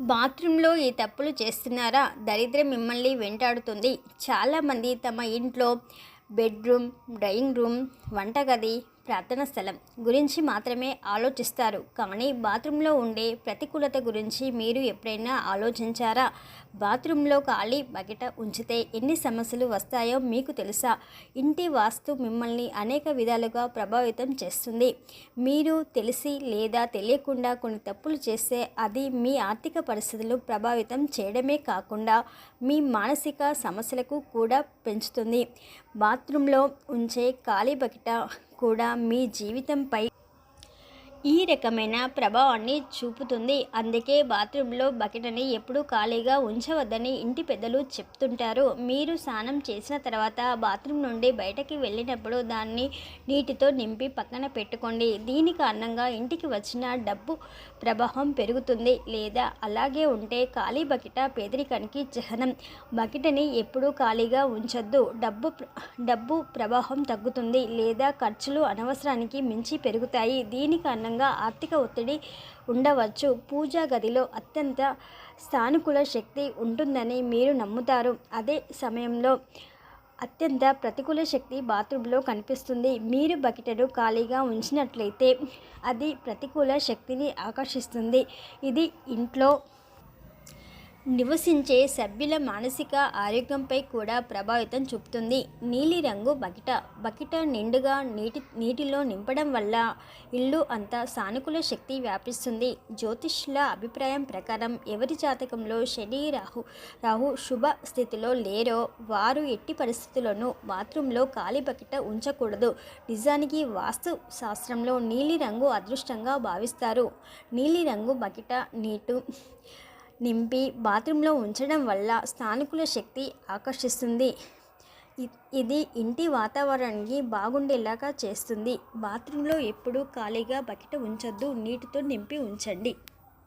బాత్రూంలో ఈ తప్పులు చేస్తున్నారా? దరిద్రం మిమ్మల్ని వెంటాడుతుంది. చాలామంది తమ ఇంట్లో బెడ్రూమ్ డ్రాయింగ్ రూమ్ వంటగది ప్రార్థనా స్థలం గురించి మాత్రమే ఆలోచిస్తారు. కానీ బాత్రూంలో ఉండే ప్రతికూలత గురించి మీరు ఎప్పుడైనా ఆలోచించారా? బాత్రూంలో ఖాళీ బకెట ఉంచితే ఎన్ని సమస్యలు వస్తాయో మీకు తెలుసా? ఇంటి వాస్తు మిమ్మల్ని అనేక విధాలుగా ప్రభావితం చేస్తుంది. మీరు తెలిసి లేదా తెలియకుండా కొన్ని తప్పులు చేస్తే అది మీ ఆర్థిక పరిస్థితులు ప్రభావితం చేయడమే కాకుండా మీ మానసిక సమస్యలకు కూడా పెంచుతుంది. బాత్రూంలో ఉంచే ఖాళీ బకెట కూడా మీ జీవితంపై ఈ రకమైన ప్రభావాన్ని చూపుతుంది. అందుకే బాత్రూంలో బకెట్ని ఎప్పుడూ ఖాళీగా ఉంచవద్దని ఇంటి పెద్దలు చెప్తుంటారు. మీరు స్నానం చేసిన తర్వాత బాత్రూమ్ నుండి బయటకి వెళ్ళినప్పుడు దాన్ని నీటితో నింపి పక్కన పెట్టుకోండి. దీని కారణంగా ఇంటికి వచ్చిన డబ్బు ప్రభావం పెరుగుతుంది. లేదా అలాగే ఉంటే ఖాళీ బకెట పేదరికానికి చిహ్నం. బకెట్ని ఎప్పుడూ ఖాళీగా ఉంచొద్దు. డబ్బు డబ్బు ప్రభావం తగ్గుతుంది. లేదా ఖర్చులు అనవసరానికి మించి పెరుగుతాయి. దీని కారణంగా ఆర్థిక ఒత్తిడి ఉండవచ్చు. పూజా గదిలో అత్యంత సానుకూల శక్తి ఉంటుందని మీరు నమ్ముతారు. అదే సమయంలో అత్యంత ప్రతికూల శక్తి బాత్రూంలో కనిపిస్తుంది. మీరు బకెటను ఖాళీగా ఉంచినట్లయితే అది ప్రతికూల శక్తిని ఆకర్షిస్తుంది. ఇది ఇంట్లో నివసించే సభ్యుల మానసిక ఆరోగ్యంపై కూడా ప్రభావితం చూపుతుంది. నీలిరంగు బకిట బకిట నిండుగా నీటి నీటిలో నింపడం వల్ల ఇల్లు అంతా సానుకూల శక్తి వ్యాపిస్తుంది. జ్యోతిష్ల అభిప్రాయం ప్రకారం ఎవరి జాతకంలో శని రాహు రాహు శుభ స్థితిలో లేరో వారు ఎట్టి పరిస్థితుల్లోనూ బాత్రూంలో ఖాళీ బకిట ఉంచకూడదు. నిజానికి వాస్తు శాస్త్రంలో నీలిరంగు అదృష్టంగా భావిస్తారు. నీలిరంగు బకిట నీటు నింపి బాత్రూంలో ఉంచడం వల్ల స్థానికుల శక్తి ఆకర్షిస్తుంది. ఇది ఇంటి వాతావరణానికి బాగుండేలాగా చేస్తుంది. బాత్రూంలో ఎప్పుడూ ఖాళీగా బకెట్ ఉంచొద్దు నీటితో నింపి ఉంచండి.